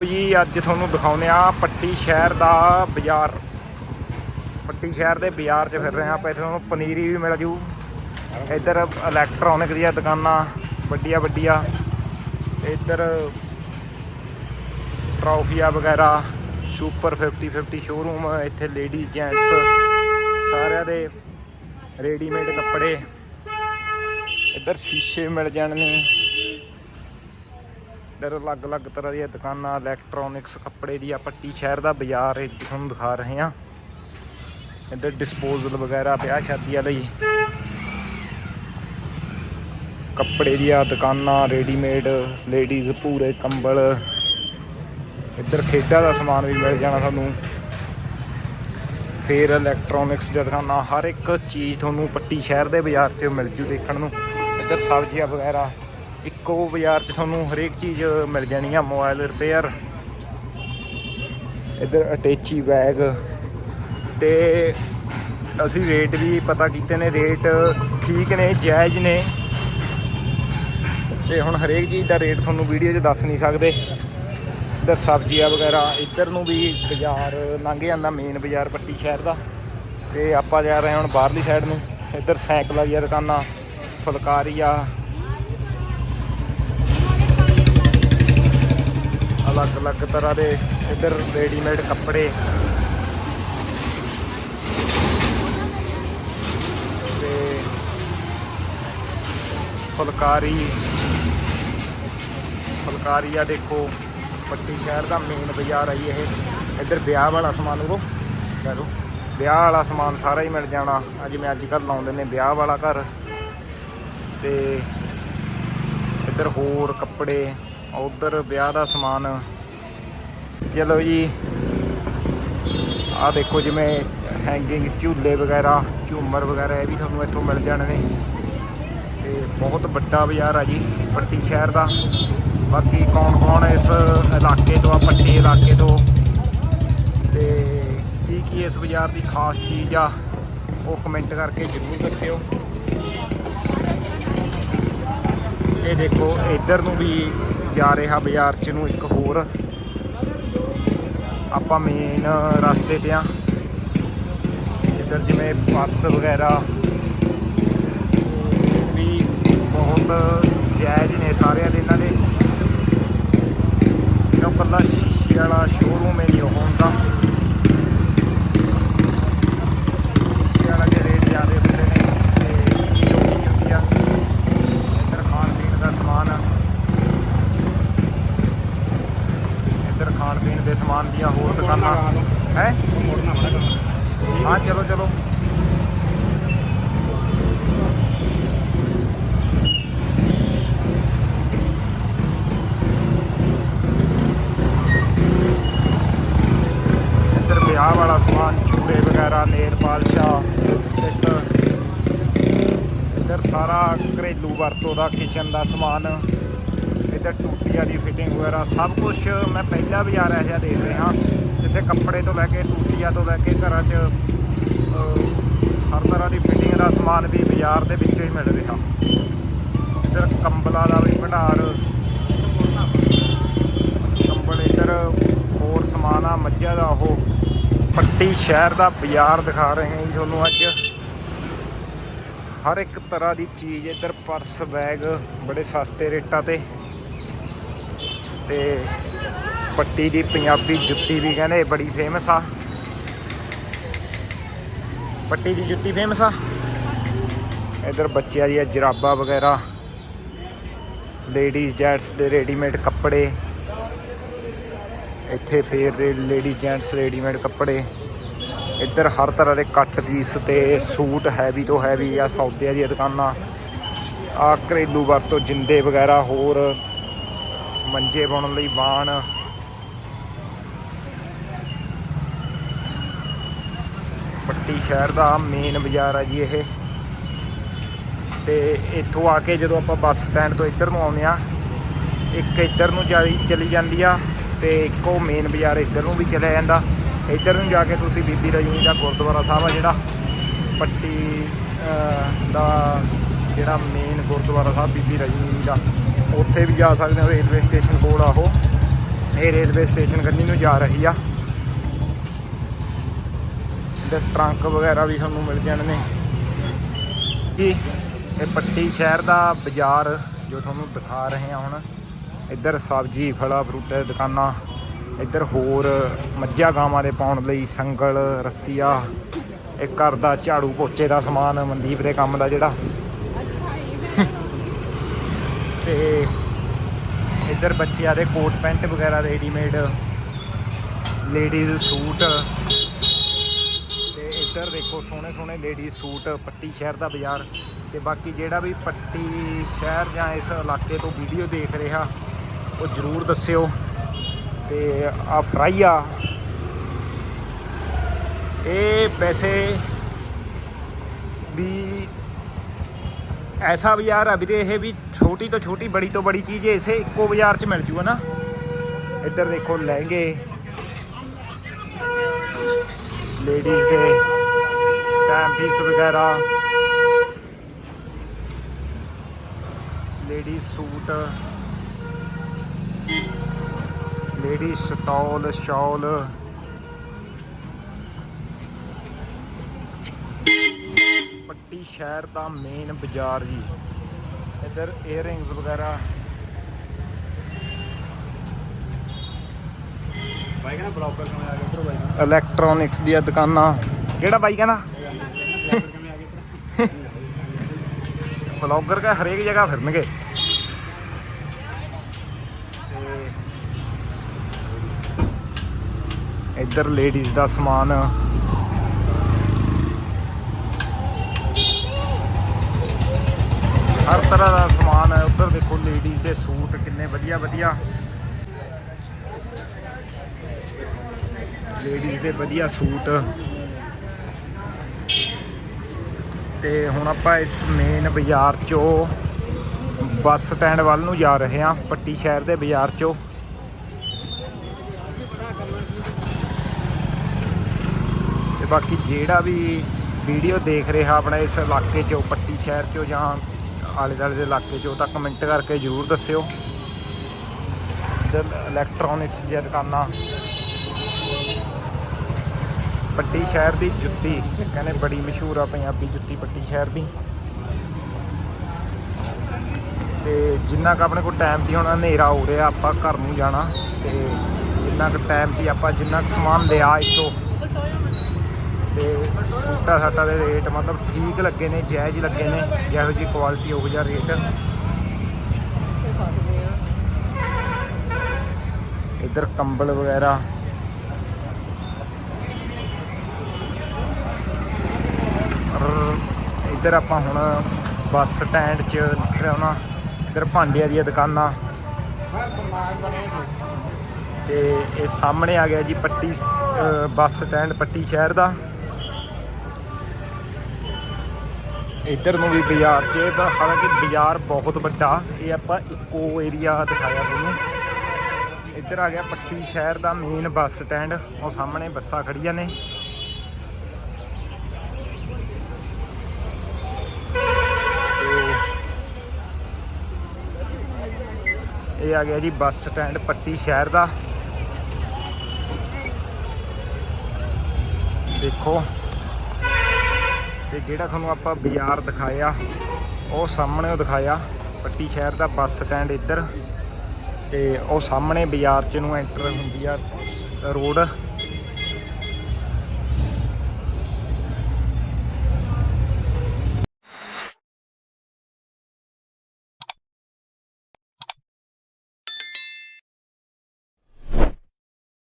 ਜੀ, ਅੱਜ ਤੁਹਾਨੂੰ ਦਿਖਾਉਂਦੇ ਆ ਪੱਟੀ ਸ਼ਹਿਰ ਦਾ ਬਾਜ਼ਾਰ। ਪੱਟੀ ਸ਼ਹਿਰ ਦੇ ਬਾਜ਼ਾਰ 'ਚ ਫਿਰ ਰਹੇ ਆ ਆਪਾਂ। ਇੱਥੇ ਤੁਹਾਨੂੰ ਪਨੀਰੀ ਵੀ ਮਿਲ ਜੂ। ਇੱਧਰ ਇਲੈਕਟ੍ਰੋਨਿਕ ਦੀਆਂ ਦੁਕਾਨਾਂ ਵੱਡੀਆਂ ਵੱਡੀਆਂ ਇੱਧਰ ਟਰੋਫੀਆਂ ਵਗੈਰਾ ਸੁਪਰ 50 50 ਸ਼ੋਰੂਮ ਇੱਥੇ ਲੇਡੀਜ਼ ਜੈਂਟਸ ਸਾਰਿਆਂ ਦੇ ਰੈਡੀਮੇਡ ਕੱਪੜੇ। ਇੱਧਰ ਸ਼ੀਸ਼ੇ ਮਿਲ ਜਾਣਗੇ। ਇੱਧਰ ਅਲੱਗ-ਅਲੱਗ ਤਰ੍ਹਾਂ ਦੀਆਂ ਦੁਕਾਨਾਂ ਇਲੈਕਟ੍ਰੋਨਿਕਸ ਕੱਪੜੇ ਦੀ ਆ ਪੱਟੀ ਸ਼ਹਿਰ ਦਾ ਬਾਜ਼ਾਰ ਇਹ ਤੁਹਾਨੂੰ ਦਿਖਾ ਰਹੇ ਹਾਂ। ਇੱਧਰ ਡਿਸਪੋਜ਼ਲ ਵਗੈਰਾ ਵਿਆਹ ਸ਼ਾਦੀਆਂ ਲਈ ਕੱਪੜੇ ਦੀਆਂ ਦੁਕਾਨਾਂ ਰੈਡੀਮੇਡ ਲੇਡੀਜ਼ ਪੂਰੇ ਕੰਬਲ। ਇੱਧਰ ਖੇਡਾਂ ਦਾ ਸਮਾਨ ਵੀ ਮਿਲ ਜਾਣਾ ਤੁਹਾਨੂੰ। ਫੇਰ ਇਲੈਕਟ੍ਰੋਨਿਕਸ ਦੀਆਂ ਦੁਕਾਨਾਂ, ਹਰ ਇੱਕ ਚੀਜ਼ ਤੁਹਾਨੂੰ ਪੱਟੀ ਸ਼ਹਿਰ ਦੇ ਬਾਜ਼ਾਰ 'ਚ ਮਿਲ ਜੂ ਦੇਖਣ ਨੂੰ। ਇੱਧਰ ਸਬਜ਼ੀਆਂ ਵਗੈਰਾ। ਇੱਕੋ ਬਾਜ਼ਾਰ 'ਚ ਤੁਹਾਨੂੰ ਹਰੇਕ ਚੀਜ਼ ਮਿਲ ਜਾਣੀ ਆ ਮੋਬਾਈਲ ਰਿਪੇਅਰ ਇੱਧਰ ਅਟੈਚੀ ਬੈਗ ਤੇ ਅਸੀਂ ਰੇਟ ਵੀ ਪਤਾ ਕੀਤੇ ਨੇ ਰੇਟ ਠੀਕ ਨੇ, ਜਾਇਜ਼ ਨੇ। ਤੇ ਹੁਣ ਹਰੇਕ ਚੀਜ਼ ਦਾ ਰੇਟ ਤੁਹਾਨੂੰ ਵੀਡੀਓ 'ਚ ਦੱਸ ਨਹੀਂ ਸਕਦੇ। ਇੱਧਰ ਸਬਜ਼ੀਆਂ ਵਗੈਰਾ, ਇੱਧਰ ਨੂੰ ਵੀ ਬਾਜ਼ਾਰ ਲੰਘ ਜਾਂਦਾ ਮੇਨ ਬਾਜ਼ਾਰ ਪੱਟੀ ਸ਼ਹਿਰ ਦਾ। ਤੇ ਆਪਾਂ ਜਾ ਰਹੇ ਹਾਂ ਹੁਣ ਬਾਹਰਲੀ ਸਾਈਡ ਨੂੰ, ਇੱਧਰ ਸਾਈਕਲਾਂ ਦੀਆਂ ਦੁਕਾਨਾਂ, ਫੁਲਕਾਰੀਆ ਅਲੱਗ-ਅਲੱਗ ਤਰ੍ਹਾਂ ਦੇ ਇੱਧਰ ਰੈਡੀਮੇਡ ਕੱਪੜੇ। ਤੇ ਫੁਲਕਾਰੀ। ਫੁਲਕਾਰੀ ਆ ਦੇਖੋ, ਪੱਟੀ ਸ਼ਹਿਰ ਦਾ ਮੇਨ ਬਾਜ਼ਾਰ ਆ ਇਹ। ਇੱਧਰ ਵਿਆਹ ਵਾਲਾ ਸਮਾਨ ਉਹ ਕਹਿ ਵਿਆਹ ਵਾਲਾ ਸਮਾਨ ਸਾਰਾ ਹੀ ਮਿਲ ਜਾਣਾ। ਅੱਜ ਮੈਂ ਅੱਜ ਕੱਲ੍ਹ ਲਾਉਂਦੇ ਨੇ ਵਿਆਹ ਵਾਲਾ ਘਰ। ਤੇ ਇੱਧਰ ਹੋਰ ਕੱਪੜੇ, ਉਧਰ ਵਿਆਹ ਦਾ ਸਮਾਨ। ਚਲੋ ਜੀ। ਆ ਦੇਖੋ ਜਿਵੇਂ ਹੈਂਗਿੰਗ ਝੂਲੇ ਵਗੈਰਾ, ਝੂਮਰ ਵਗੈਰਾ ਇਹ ਵੀ ਤੁਹਾਨੂੰ ਇੱਥੋਂ ਮਿਲ ਜਾਣਗੇ। ਤੇ ਬਹੁਤ ਵੱਡਾ ਬਾਜ਼ਾਰ ਆ ਜੀ ਪੱਟੀ ਸ਼ਹਿਰ ਦਾ। ਬਾਕੀ ਕੌਣ ਕੌਣ ਇਸ ਇਲਾਕੇ ਤੋਂ ਆ, ਪੱਟੀ ਇਲਾਕੇ ਤੋਂ? ਤੇ ਕੀ ਕੀ ਇਸ ਬਾਜ਼ਾਰ ਦੀ ਖਾਸ ਚੀਜ਼ ਆ, ਉਹ ਕਮੈਂਟ ਕਰਕੇ ਜ਼ਰੂਰ ਦੱਸਿਓ। ਇਹ ਦੇਖੋ, ਇੱਧਰ ਨੂੰ ਵੀ ਜਾ ਰਿਹਾ ਬਾਜ਼ਾਰ ਚ ਨੂੰ ਇੱਕ ਹੋਰ। ਆਪਾਂ ਮੇਨ ਰਸਤੇ ਤੇ ਆ। ਇੱਧਰ ਜਿਵੇਂ ਪਰਸ ਵਗੈਰਾ ਵੀ ਬਹੁਤ ਜਾਇਜ਼ ਨੇ ਸਾਰਿਆਂ ਦੇ ਇਹਨਾਂ ਦੇ। ਕਿਉਂ ਕੱਲਾ ਸ਼ੀਸ਼ੇ ਵਾਲਾ ਸ਼ੋਰੂਮ ਹੈ ਨਹੀਂ ਉਹ ਹੁੰਦਾ ਸ਼ੀਸ਼ੇ ਵਾਲਾ ਦੇ ਰੇਟ ਜ਼ਿਆਦਾ ਹੁੰਦੇ ਨੇ ਤੇ ਚੀਜ਼ ਉਹੀ ਹੁੰਦੀ ਆ ਇੱਧਰ ਖਾਣ ਪੀਣ ਦਾ ਸਮਾਨ ਆ ਇੱਧਰ ਖਾਣ ਪੀਣ ਦੇ ਸਮਾਨ ਦੀਆਂ ਹੋਰ ਦੁਕਾਨਾਂ ਹੈ ਹਾਂ ਚਲੋ ਚਲੋ ਇੱਧਰ ਵਿਆਹ ਵਾਲਾ ਸਮਾਨ ਚੂੜੇ ਵਗੈਰਾ ਨੇਲ ਪਾਲਿਸ਼ਾ ਲਿਪਸਟਿਕ ਇੱਧਰ ਸਾਰਾ ਘਰੇਲੂ ਵਰਤੋਂ ਦਾ ਕਿਚਨ ਦਾ ਸਮਾਨ, ਇੱਧਰ ਟੂਟੀਆਂ ਦੀ ਫਿਟਿੰਗ ਵਗੈਰਾ, ਸਭ ਕੁਝ ਮੈਂ ਪਹਿਲਾ ਬਾਜ਼ਾਰ ਇਹੋ ਜਿਹਾ ਦੇਖ ਰਿਹਾ। ਜਿੱਥੇ ਕੱਪੜੇ ਤੋਂ ਲੈ ਕੇ ਟੂਟੀਆਂ ਤੋਂ ਲੈ ਕੇ ਘਰਾਂ 'ਚ ਹਰ ਤਰ੍ਹਾਂ ਦੀ ਫਿਟਿੰਗ ਦਾ ਸਮਾਨ ਵੀ ਬਾਜ਼ਾਰ ਦੇ ਵਿੱਚੋਂ ਹੀ ਮਿਲ ਰਿਹਾ। ਇੱਧਰ ਕੰਬਲਾਂ ਦਾ ਵੀ ਭੰਡਾਰ। ਕੰਬਲ ਇੱਧਰ ਹੋਰ ਸਮਾਨ ਆ, ਮੱਝਾਂ ਦਾ ਉਹ। ਪੱਟੀ ਸ਼ਹਿਰ ਦਾ ਬਾਜ਼ਾਰ ਦਿਖਾ ਰਹੇ ਹਾਂ ਜੀ ਤੁਹਾਨੂੰ ਅੱਜ। ਹਰ ਇੱਕ ਤਰ੍ਹਾਂ ਦੀ ਚੀਜ਼ ਇੱਧਰ ਪਰਸ, ਬੈਗ, ਬੜੇ ਸਸਤੇ ਰੇਟਾਂ ਤੇ। ਤੇ ਪੱਟੀ ਦੀ, ਪੰਜਾਬੀ ਜੁੱਤੀ ਵੀ ਕਹਿੰਦੇ ਬੜੀ ਫੇਮਸ ਆ। ਪੱਟੀ ਦੀ ਜੁੱਤੀ ਫੇਮਸ ਆ। ਇੱਧਰ ਬੱਚਿਆਂ ਦੀਆਂ ਜਰਾਬਾਂ ਵਗੈਰਾ ਲੇਡੀਜ਼ ਜੈਂਟਸ ਦੇ ਰੈਡੀਮੇਡ ਕੱਪੜੇ। ਇੱਥੇ ਫੇਰ ਲੇਡੀਜ਼ ਜੈਂਟਸ ਰੈਡੀਮੇਡ ਕੱਪੜੇ। ਇੱਧਰ ਹਰ ਤਰ੍ਹਾਂ ਦੇ ਕੱਟ ਪੀਸ ਤੇ ਸੂਟ ਹੈਵੀ ਤੋਂ ਹੈਵੀ ਆ, ਸੌਦਿਆਂ ਦੀਆਂ ਦੁਕਾਨਾਂ, ਆ ਘਰੇਲੂ ਵਰਤੋਂ, ਜਿੰਦੇ ਵਗੈਰਾ ਹੋਰ, ਮੰਜੇ ਬੁਣਨ ਲਈ ਬਾਣ ਪੱਟੀ ਸ਼ਹਿਰ ਦਾ ਮੇਨ ਬਾਜ਼ਾਰ ਆ ਜੀ ਇਹ। ਤੇ ਇੱਥੋਂ ਆ ਕੇ ਜਦੋਂ ਆਪਾਂ ਬੱਸ ਸਟੈਂਡ ਤੋਂ ਇੱਧਰ ਨੂੰ ਆਉਂਦੇ ਆ, ਇੱਕ ਇੱਧਰ ਨੂੰ ਜਾਈ, ਚਲੀ ਜਾਂਦੀ ਆ ਤੇ ਇੱਕੋ ਮੇਨ ਬਾਜ਼ਾਰ ਇੱਧਰ ਨੂੰ ਵੀ ਚਲਿਆ ਜਾਂਦਾ। ਇੱਧਰ ਨੂੰ ਜਾ ਕੇ ਤੁਸੀਂ ਬੀਬੀ ਰਜਨੀ ਦਾ ਗੁਰਦੁਆਰਾ ਸਾਹਿਬ ਆ, ਜਿਹੜਾ ਪੱਟੀ ਦਾ ਜਿਹੜਾ ਮੇਨ ਗੁਰਦੁਆਰਾ ਸਾਹਿਬ ਬੀਬੀ ਰਜਨੀ ਦਾ। ਉੱਥੇ ਵੀ ਜਾ ਸਕਦੇ ਹੋ ਰੇਲਵੇ ਸਟੇਸ਼ਨ ਕੋਲ ਆ ਉਹ। ਇਹ ਰੇਲਵੇ ਸਟੇਸ਼ਨ ਕੰਨੀ ਨੂੰ ਜਾ ਰਹੀ ਆ। ਤੇ ਟਰੰਕ ਵਗੈਰਾ ਵੀ ਤੁਹਾਨੂੰ ਮਿਲ ਜਾਣਗੇ। ਕੀ ਇਹ ਪੱਟੀ ਸ਼ਹਿਰ ਦਾ ਬਾਜ਼ਾਰ ਜੋ ਤੁਹਾਨੂੰ ਦਿਖਾ ਰਹੇ ਹਾਂ ਹੁਣ। ਇੱਧਰ ਸਬਜ਼ੀ, ਫਲਾਂ, ਫਰੂਟ ਦੀਆਂ ਦੁਕਾਨਾਂ। ਇੱਧਰ ਹੋਰ ਮੱਝਾਂ ਗਾਵਾਂ ਦੇ ਪਾਉਣ ਲਈ ਸੰਗਲ, ਰੱਸੀਆ ਇਹ ਘਰ ਦਾ ਝਾੜੂ ਪੋਚੇ ਦਾ ਸਮਾਨ, ਮਨਦੀਪ ਦੇ ਕੰਮ ਦਾ ਜਿਹੜਾ। ਤੇ ਇੱਧਰ ਬੱਚਿਆਂ ਦੇ ਕੋਟ ਪੈਂਟ ਵਗੈਰਾ ਰੈਡੀਮੇਡ ਲੇਡੀਜ਼ ਸੂਟ। ਤੇ ਇੱਧਰ ਦੇਖੋ ਸੋਹਣੇ ਸੋਹਣੇ ਲੇਡੀਜ਼ ਸੂਟ, ਪੱਟੀ ਸ਼ਹਿਰ ਦਾ ਬਾਜ਼ਾਰ। ਤੇ ਬਾਕੀ ਜਿਹੜਾ ਵੀ ਪੱਟੀ ਸ਼ਹਿਰ ਜਾਂ ਇਸ ਇਲਾਕੇ ਤੋਂ ਵੀਡੀਓ ਦੇਖ ਰਿਹਾ, ਉਹ ਜਰੂਰ ਦੱਸਿਓ। ਤੇ ਆ ਫਰਾਈ ਆ ਇਹ ਪੈਸੇ ਵੀ ਐਸਾ ਬਾਜ਼ਾਰ ਆ ਵੀਰੇ, ਇਹ ਵੀ ਛੋਟੀ ਤੋਂ ਛੋਟੀ, ਬੜੀ ਤੋਂ ਬੜੀ ਚੀਜ਼ ਇਸੇ ਇੱਕੋ ਬਾਜ਼ਾਰ 'ਚ ਮਿਲ ਜੂਗਾ ਨਾ। ਇੱਧਰ ਦੇਖੋ ਲਹਿੰਗੇ। ਲੇਡੀਜ਼ ਦੇ ਟਾਈਮ ਪੀਸ ਵਗੈਰਾ। Ladies suit. ਲੇਡੀਜ਼ ਸਟਾਲ ਸ਼ਾਲ। ਪੱਟੀ ਸ਼ਹਿਰ ਦਾ ਮੇਨ ਬਾਜ਼ਾਰ ਜੀ। ਇੱਧਰ ਏਅਰਿੰਗਸ ਵਗੈਰਾ। ਬਾਈ ਕਹਿੰਦਾ ਬਲੌਕਰ ਕਿਵੇਂ ਆ ਗਿਆ ਉਧਰ ਬਾਈ ਇਲੈਕਟ੍ਰੋਨਿਕਸ ਦੀਆਂ ਦੁਕਾਨਾਂ। ਕਿਹੜਾ ਬਾਈ ਕਹਿੰਦਾ? ਬਲੌਗਰ ਕਾ ਹਰੇਕ ਜਗ੍ਹਾ ਫਿਰਨਗੇ ਤੇ ਇੱਧਰ ਲੇਡੀਜ਼ ਦਾ ਸਮਾਨ। ਹਰ ਤਰ੍ਹਾਂ ਦਾ ਸਮਾਨ ਹੈ, ਉੱਧਰ ਦੇਖੋ ਲੇਡੀਜ਼ ਦੇ ਸੂਟ ਕਿੰਨੇ ਵਧੀਆ ਵਧੀਆ। ਲੇਡੀਜ਼ ਦੇ ਵਧੀਆ ਸੂਟ। ਤੇ ਹੁਣ ਆਪਾਂ ਇਸ ਮੇਨ ਬਾਜ਼ਾਰ ਚੋਂ ਬੱਸ ਸਟੈਂਡ ਵੱਲ ਨੂੰ ਜਾ ਰਹੇ ਹਾਂ, ਪੱਟੀ ਸ਼ਹਿਰ ਦੇ ਬਾਜ਼ਾਰ ਚੋਂ। ਬਾਕੀ ਜਿਹੜਾ ਵੀ ਵੀਡੀਓ ਦੇਖ ਰਿਹਾ ਆਪਣਾ ਇਸ ਇਲਾਕੇ ਚੋਂ ਪੱਟੀ ਸ਼ਹਿਰ ਚੋਂ ਜਾਂ ਆਲੇ ਦੁਆਲੇ ਦੇ ਇਲਾਕੇ ਚੋਂ ਤਾਂ ਕਮੈਂਟ ਕਰਕੇ ਜਰੂਰ ਦੱਸਿਓ। ਇਲੈਕਟ੍ਰੋਨਿਕਸ ਦੀਆਂ ਦੁਕਾਨਾਂ। ਪੱਟੀ ਸ਼ਹਿਰ ਦੀ ਜੁੱਤੀ ਕਹਿੰਦੇ ਬੜੀ ਮਸ਼ਹੂਰ ਆ ਪੰਜਾਬੀ ਜੁੱਤੀ ਪੱਟੀ ਸ਼ਹਿਰ ਦੀ। ਤੇ ਜਿੰਨਾ ਕੁ ਆਪਣੇ ਕੋਲ ਟਾਈਮ ਦੀ ਹੁਣ ਹਨੇਰਾ ਹੋ ਰਿਹਾ, ਆਪਾਂ ਘਰ ਨੂੰ ਜਾਣਾ। ਤੇ ਜਿੰਨਾ ਕੁ ਟਾਈਮ ਦੀ ਆਪਾਂ ਜਿੰਨਾ ਕੁ ਸਮਾਨ ਲਿਆ ਇੱਥੋਂ ਸੂਟਾ ਸਾਟਾ ਦੇ ਰੇਟ ਮਤਲਬ ਠੀਕ ਲੱਗੇ ਨੇ, ਜਾਇਜ਼ ਲੱਗੇ ਨੇ, ਜਿਹੋ ਜੀ ਕੁਆਲਿਟੀ ਉਹੋ ਜਿਹਾ ਰੇਟ। ਇੱਧਰ ਕੰਬਲ ਵਗੈਰਾ। ਇੱਧਰ ਆਪਾਂ ਹੁਣ ਬੱਸ ਸਟੈਂਡ 'ਚ ਨਿਕਲੇ ਇੱਧਰ ਭਾਂਡਿਆਂ ਦੀਆਂ ਦੁਕਾਨਾਂ। ਤੇ ਇਹ ਸਾਹਮਣੇ ਆ ਗਿਆ ਜੀ ਪੱਟੀ ਬੱਸ ਸਟੈਂਡ ਪੱਟੀ ਸ਼ਹਿਰ ਦਾ। ਇੱਧਰ ਨੂੰ ਵੀ ਬਾਜ਼ਾਰ 'ਚ ਇਹ ਹਾਲਾਂਕਿ ਬਾਜ਼ਾਰ ਬਹੁਤ ਵੱਡਾ। ਇਹ ਆਪਾਂ ਇੱਕੋ ਏਰੀਆ ਦਿਖਾਇਆ ਤੁਹਾਨੂੰ। ਇੱਧਰ ਆ ਗਿਆ ਪੱਟੀ ਸ਼ਹਿਰ ਦਾ ਮੇਨ ਬੱਸ ਸਟੈਂਡ ਉਹ ਸਾਹਮਣੇ ਬੱਸਾਂ ਖੜੀਆਂ ਨੇ। ਇਹ ਆ ਗਿਆ ਜੀ ਬੱਸ ਸਟੈਂਡ ਪੱਟੀ ਸ਼ਹਿਰ ਦਾ। ਦੇਖੋ। ਤੇ ਜਿਹੜਾ ਤੁਹਾਨੂੰ ਆਪਾਂ ਬਾਜ਼ਾਰ ਦਿਖਾਇਆ, ਉਹ ਸਾਹਮਣੇ ਉਹ ਦਿਖਾਇਆ, ਪੱਟੀ ਸ਼ਹਿਰ ਦਾ ਬੱਸ ਸਟੈਂਡ ਇੱਧਰ ਤੇ ਉਹ ਸਾਹਮਣੇ ਬਾਜ਼ਾਰ ਚ ਨੂੰ ਐਂਟਰ ਹੁੰਦੀ ਆ, ਰੋਡ।